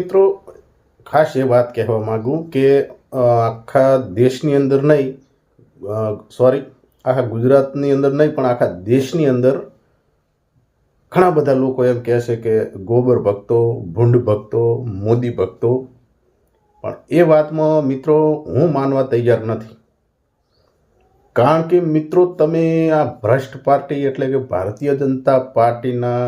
મિત્રો, ખાસ એ વાત કહેવા માગું કે આખા દેશની અંદર નહીં સોરી આખા ગુજરાતની અંદર નહીં, પણ આખા દેશની અંદર ઘણા બધા લોકો એમ કહે છે કે ગોબર ભક્તો, ભૂંડ ભક્તો, મોદી ભક્તો. પણ એ વાતમાં મિત્રો હું માનવા તૈયાર નથી. કારણ કે મિત્રો તમે આ ભ્રષ્ટ પાર્ટી એટલે કે ભારતીય જનતા પાર્ટીના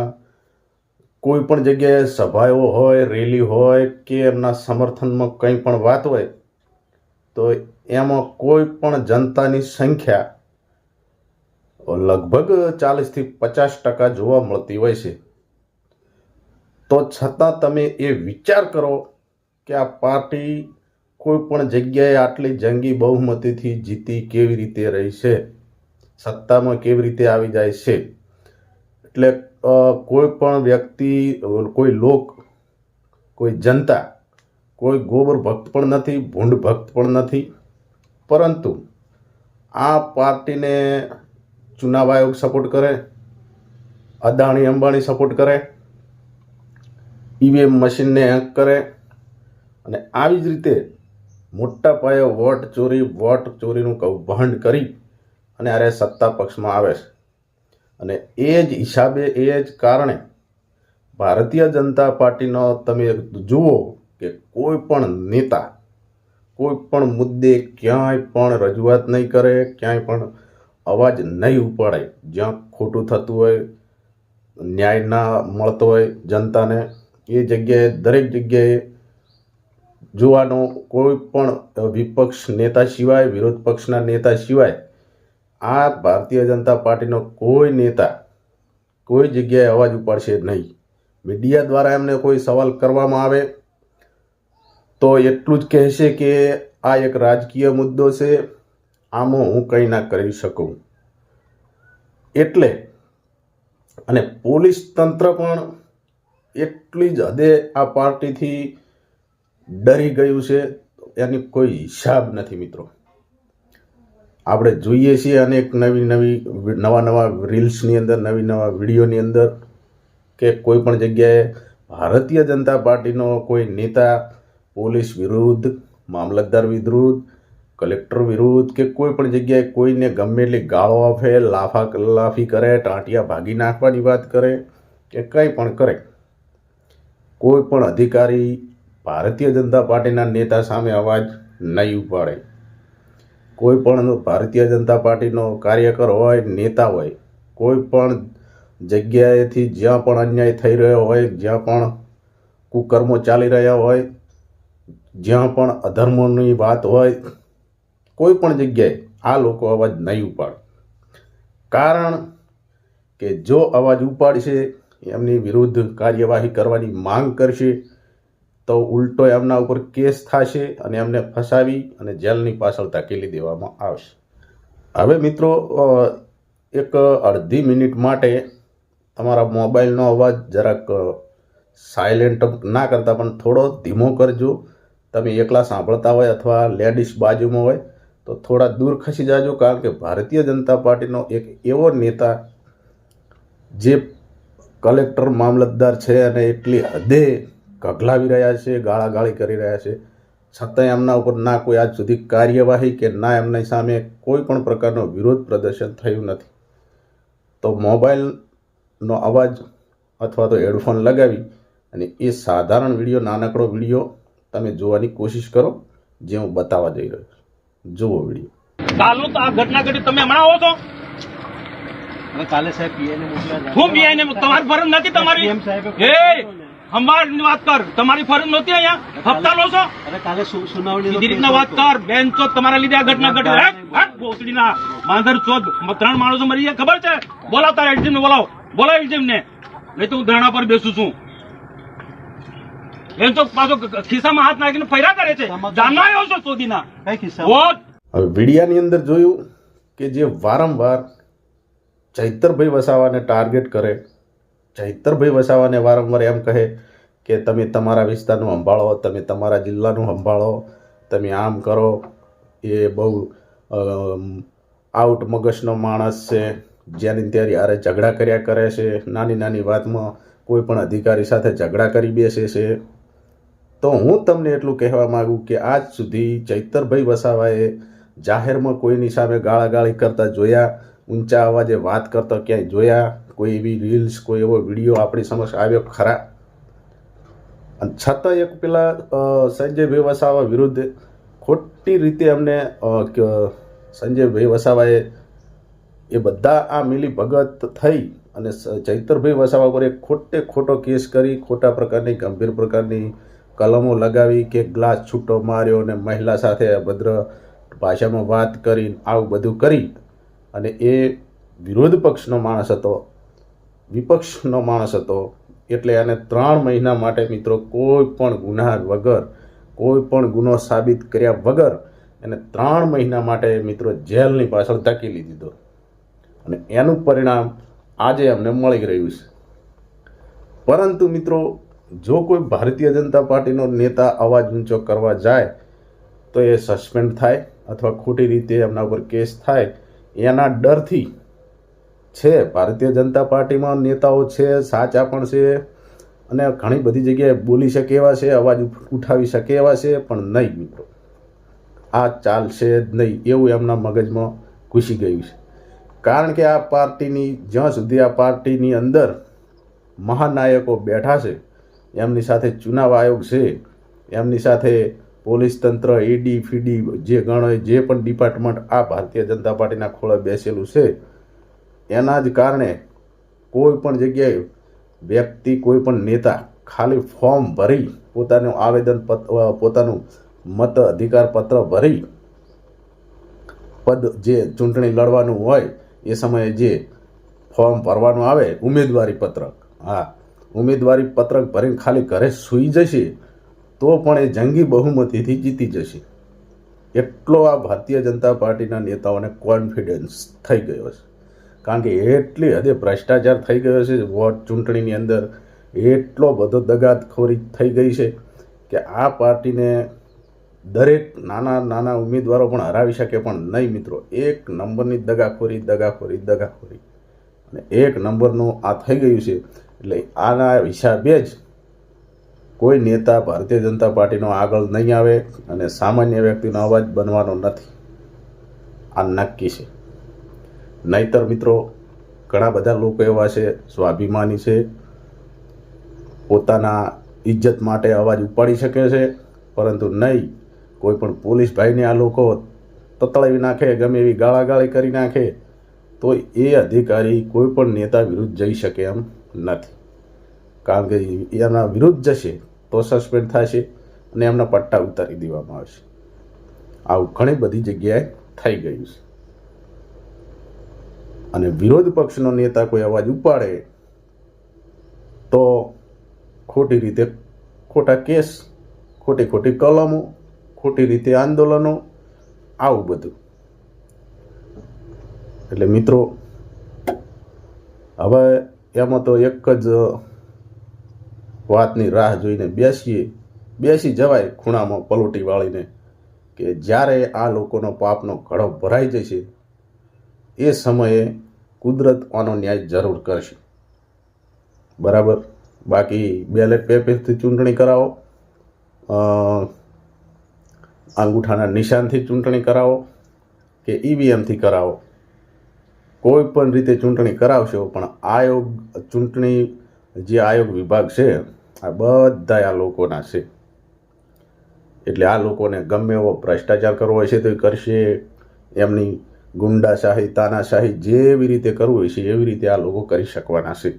કોઈ પણ જગ્યાએ સભાઓ હોય, રેલી હોય કે એમના સમર્થનમાં કંઈ પણ વાત હોય, તો એમાં કોઈ પણ જનતાની સંખ્યા લગભગ ચાલીસથી પચાસ ટકા જોવા મળતી હોય છે. તો છતાં તમે એ વિચાર કરો કે આ પાર્ટી કોઈ પણ જગ્યાએ આટલી જંગી બહુમતીથી જીતી કેવી રીતે રહી છે? સત્તામાં કેવી રીતે આવી જાય છે? એટલે કોઈ પણ વ્યક્તિ, કોઈ લોક, કોઈ જનતા, કોઈ ગોબર ભક્ત પણ નથી, ભૂંડ ભક્ત પણ નથી. પરંતુ આ પાર્ટીને ચુનાવ આયોગ સપોર્ટ કરે, અદાણી, અંબાણી સપોર્ટ કરે, ઈવીએમ મશીનને હેક કરે અને આવી જ રીતે મોટા પાયે વોટ ચોરી, વોટ ચોરીનું કૌભાંડ કરી અને અરે સત્તા પક્ષમાં આવે છે. અને એ જ હિસાબે, એ જ કારણે ભારતીય જનતા પાર્ટીનો તમે જુઓ કે કોઈ પણ નેતા, કોઈ પણ મુદ્દે ક્યાંય પણ રજૂઆત નહીં કરે, ક્યાંય પણ અવાજ નહીં ઉપાડે. જ્યાં ખોટું થતું હોય, ન્યાય ના મળતો હોય જનતાને, એ જગ્યાએ, દરેક જગ્યાએ જોવાનો કોઈ પણ વિપક્ષ નેતા સિવાય, વિરોધ પક્ષના નેતા સિવાય આ ભારતીય જનતા પાર્ટીનો કોઈ નેતા કોઈ જગ્યાએ અવાજ ઉપાડશે નહીં. મીડિયા દ્વારા એમને કોઈ સવાલ કરવામાં આવે તો એટલું જ કહેશે કે આ એક રાજકીય મુદ્દો છે. આમાં હું કંઈ ના કરી શકું. એટલે અને પોલીસ તંત્ર પણ એટલી જ હદે આ પાર્ટીથી ડરી ગયું છે. એની કોઈ હિસાબ નથી મિત્રો. આપણે જોઈએ છીએ અનેક નવી નવી નવા નવા રીલ્સની અંદર, નવી નવા વિડીયોની અંદર કે કોઈ પણ જગ્યાએ ભારતીય જનતા પાર્ટીનો કોઈ નેતા પોલીસ વિરુદ્ધ, મામલતદાર વિરુદ્ધ, કલેક્ટર વિરુદ્ધ કે કોઈ પણ જગ્યાએ કોઈને ગમે એટલી ગાળો આપે, લાફા લાફી કરે, ટાંટિયા ભાગી નાખવાની વાત કરે કે કંઈ પણ કરે. કોઈ પણ અધિકારી ભારતીય જનતા પાર્ટીના નેતા સામે અવાજ નહીં ઉપાડે. કોઈ પણ ભારતીય જનતા પાર્ટીનો કાર્યકર હોય, નેતા હોય, કોઈ પણ જગ્યાએથી જ્યાં પણ અન્યાય થઈ રહ્યો હોય, જ્યાં પણ કુકર્મો ચાલી રહ્યા હોય, જ્યાં પણ અધર્મોની વાત હોય, કોઈ પણ જગ્યાએ આ લોકો અવાજ નહીં ઉપાડે. કારણ કે જો અવાજ ઉપાડશે, એમની વિરુદ્ધ કાર્યવાહી કરવાની માંગ કરશે તો ઉલટો એમના ઉપર કેસ થશે અને એમને ફસાવી અને જેલની પાછળ ધકેલી દેવામાં આવશે. હવે મિત્રો એક અડધી મિનિટ માટે તમારા મોબાઈલનો અવાજ જરાક સાયલેન્ટ ના કરતા પણ થોડો ધીમો કરજો. તમે એકલા સાંભળતા હોય અથવા લેડીઝ બાજુમાં હોય, તો થોડા દૂર ખસી જાજો, કારણ કે ભારતીય જનતા પાર્ટીનો એક એવો નેતા જે કલેક્ટર મામલતદાર છે અને એટલી હદે કગલાવી રહ્યા છે ગાળાગાળી કરી રહ્યા છે. છતાંય એમના ઉપર ના કોઈ આજ સુધી કાર્યવાહી કે ના એમની સામે કોઈ પણ પ્રકારનો વિરોધ પ્રદર્શન થયું નથી. તો મોબાઈલનો અવાજ અથવા તો હેડફોન લગાવી અને એ સાધારણ વીડિયો નાનકડો વીડિયો તમે જોવાની કોશિશ કરો જે હું બતાવવા જઈ રહ્યો છું. જુઓ વીડિયો. કાલનું તો આ ઘટના ઘટી તમે હમણાં આવો છો? હવે કાલે સાહેબ પીએને મોકલ્યા હું પીઆઈને તમારી ફરજ નથી તમારી સાહેબ સાહેબે એ વાત કર. તમારી ફરજ નહોતી અહીંયા? હપ્તા લો છો? અરે કાલે સુ- સુનાવણીનો રીતના વાત કર. બેન ચો તમારા લીધે આ ઘટના ઘટી ભોસડીના માંદર ચોદ ત્રણ માણસો મરી ગયા. ખબર છે? બોલાવ તારા ને બોલાવ. બોલાવ એક્ઝિમ ને નહીં તો હું ધરણા પર બેસું છું. બેન ચોક પાછો ખિસ્સામાં હાથ નાખીને ફર્યા કરે છે? જાનના આવ્યો છો ચોદીના કઈ કિસ્સા વોટ હવે વિડિયાની અંદર જોયું કે જે વારંવાર ચૈતરભાઈ વસાવાને ટાર્ગેટ કરે ચૈતરભાઈ વસાવાને વારંવાર એમ કહે કે તમે તમારા વિસ્તારનું સંભાળો, તમે તમારા જિલ્લાનું સંભાળો, તમે આમ કરો. એ બહુ આઉટ મગજનો માણસ છે. જેની ત્યારે હારે ઝઘડા કર્યા કરે છે. નાની નાની વાતમાં કોઈ પણ અધિકારી સાથે ઝઘડા કરી બેસે છે. તો હું તમને એટલું કહેવા માંગુ કે આજ સુધી ચૈતરભાઈ વસાવાએ જાહેરમાં કોઈની સામે ગાળાગાળી કરતા જોયા, ઊંચા અવાજે વાત કરતા ક્યાંય જોયા કોઈ એવી રીલ્સ કોઈ એવો વીડિયો આપણી સમક્ષ આવ્યો ખરા? અને છતાં એક પેલા સંજય સંજયભાઈ વસાવા વિરુદ્ધ ખોટી રીતે અમને સંજયભાઈ વસાવાએ એ બધા આ મિલી ભગત થઈ અને ચૈતરભાઈ વસાવા પર એક ખોટે ખોટો કેસ કરી, ખોટા પ્રકારની, ગંભીર પ્રકારની કલમો લગાવી કે ગ્લાસ છૂટો માર્યો અને મહિલા સાથે અભદ્ર ભાષામાં વાત કરી આવું બધું કરી. અને એ વિરોધ પક્ષનો માણસ હતો. વિપક્ષનો માણસ હતો, એટલે એને ત્રણ મહિના માટે મિત્રો કોઈ પણ ગુના વગર, કોઈ પણ ગુનો સાબિત કર્યા વગર એને ત્રણ મહિના માટે મિત્રો જેલની પાછળ ધકેલી દીધો. અને એનું પરિણામ આજે અમને મળી રહ્યું છે. પરંતુ મિત્રો, જો કોઈ ભારતીય જનતા પાર્ટીનો નેતા અવાજ ઊંચો કરવા જાય, તો એ સસ્પેન્ડ થાય અથવા ખોટી રીતે એમના ઉપર કેસ થાય, એના ડરથી છે. ભારતીય જનતા પાર્ટીમાં નેતાઓ છે, સાચા પણ છે અને ઘણી બધી જગ્યાએ બોલી શકે એવા છે, અવાજ ઉઠાવી શકે એવા છે, પણ નહીં મિત્રો. આ ચાલશે જ નહીં એવું એમના મગજમાં ઘૂસી ગયું છે. કારણ કે આ પાર્ટીની, જ્યાં સુધી આ પાર્ટીની અંદર મહાનાયકો બેઠા છે, એમની સાથે ચુનાવ આયોગ છે, એમની સાથે પોલીસ તંત્ર, ઈડી, ફીડી, જે ગણો જે પણ ડિપાર્ટમેન્ટ આ ભારતીય જનતા પાર્ટીના ખોળે બેસેલું છે એના જ કારણે કોઈ પણ જગ્યાએ વ્યક્તિ, કોઈ પણ નેતા ખાલી ફોર્મ ભરી પોતાનું આવેદન પત્ર પોતાનું મત અધિકાર પત્ર ભરી પદ જે ચૂંટણી લડવાનું હોય એ સમયે જે ફોર્મ ભરવાનું આવે, ઉમેદવારી પત્રક, હા, ઉમેદવારી પત્રક ભરીને ખાલી ઘરે સૂઈ જશે તો પણ એ જંગી બહુમતીથી જીતી જશે. એટલો આ ભારતીય જનતા પાર્ટીના નેતાઓને કોન્ફિડન્સ થઈ ગયો છે. કારણ કે એટલી હદે ભ્રષ્ટાચાર થઈ ગયો છે, વોટ ચૂંટણીની અંદર. એટલો બધો દગાતખોરી થઈ ગઈ છે કે આ પાર્ટીને દરેક નાના નાના ઉમેદવારો પણ હરાવી શકે પણ નહીં મિત્રો. એક નંબરની દગાખોરી દગાખોરી દગાખોરી. અને એક નંબરનું આ થઈ ગયું છે. એટલે આના હિસાબે જ કોઈ નેતા ભારતીય જનતા પાર્ટીનો આગળ નહીં આવે અને સામાન્ય વ્યક્તિનો અવાજ બનવાનો નથી. આ નક્કી છે. નહીતર મિત્રો, ઘણા બધા લોકો એવા છે, સ્વાભિમાની છે, પોતાના ઇજ્જત માટે અવાજ ઉપાડી શકે છે, પરંતુ નહીં, કોઈ પણ પોલીસ ભાઈને આ લોકો તતળાવી નાખે, ગમે એવી ગાળાગાળી કરી નાખે, તો એ અધિકારી કોઈ પણ નેતા વિરુદ્ધ જઈ શકે એમ નથી. કારણ કે એના વિરુદ્ધ જશે, તો સસ્પેન્ડ થશે અને એમના પટ્ટા ઉતારી દેવામાં આવશે. આવું ઘણી બધી જગ્યાએ થઈ ગયું છે. અને વિરોધ પક્ષનો નેતા કોઈ અવાજ ઉપાડે, તો ખોટી રીતે ખોટા કેસ, ખોટી ખોટી કલમો, ખોટી રીતે આંદોલનો, આવું બધું. એટલે મિત્રો, હવે એમાં તો એક જ વાતની રાહ જોઈને બેસીએ. બેસી જવાય ખૂણામાં પલોટી વાળીને કે જ્યારે આ લોકોનો પાપનો ઘડો ભરાઈ જશે એ સમયે કુદરત આનો ન્યાય જરૂર કરશે. બરાબર? બાકી બેલેટ પેપરથી ચૂંટણી કરાવો. અંગૂઠાના નિશાનથી ચૂંટણી કરાવો કે ઈવીએમથી કરાવો. કોઈ પણ રીતે ચૂંટણી કરાવશો, પણ આયોગ, ચૂંટણી જે આયોગ વિભાગ છે, આ બધા આ લોકોના છે. એટલે આ લોકોને ગમે એવો ભ્રષ્ટાચાર કરવો છે તો એ કરશે. એમની ગુંડાશાહી, તાનાશાહી જેવી રીતે કરવું હોય છે, એવી રીતે આ લોકો કરી શકવાના છે.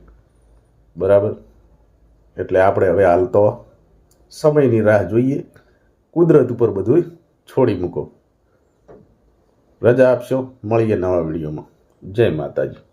બરાબર? એટલે આપણે હવે હાલ તો સમયની રાહ જોઈએ. કુદરત ઉપર બધું છોડી મૂકો. રજા આપશો. મળીએ નવા વિડીયોમાં. જય માતાજી.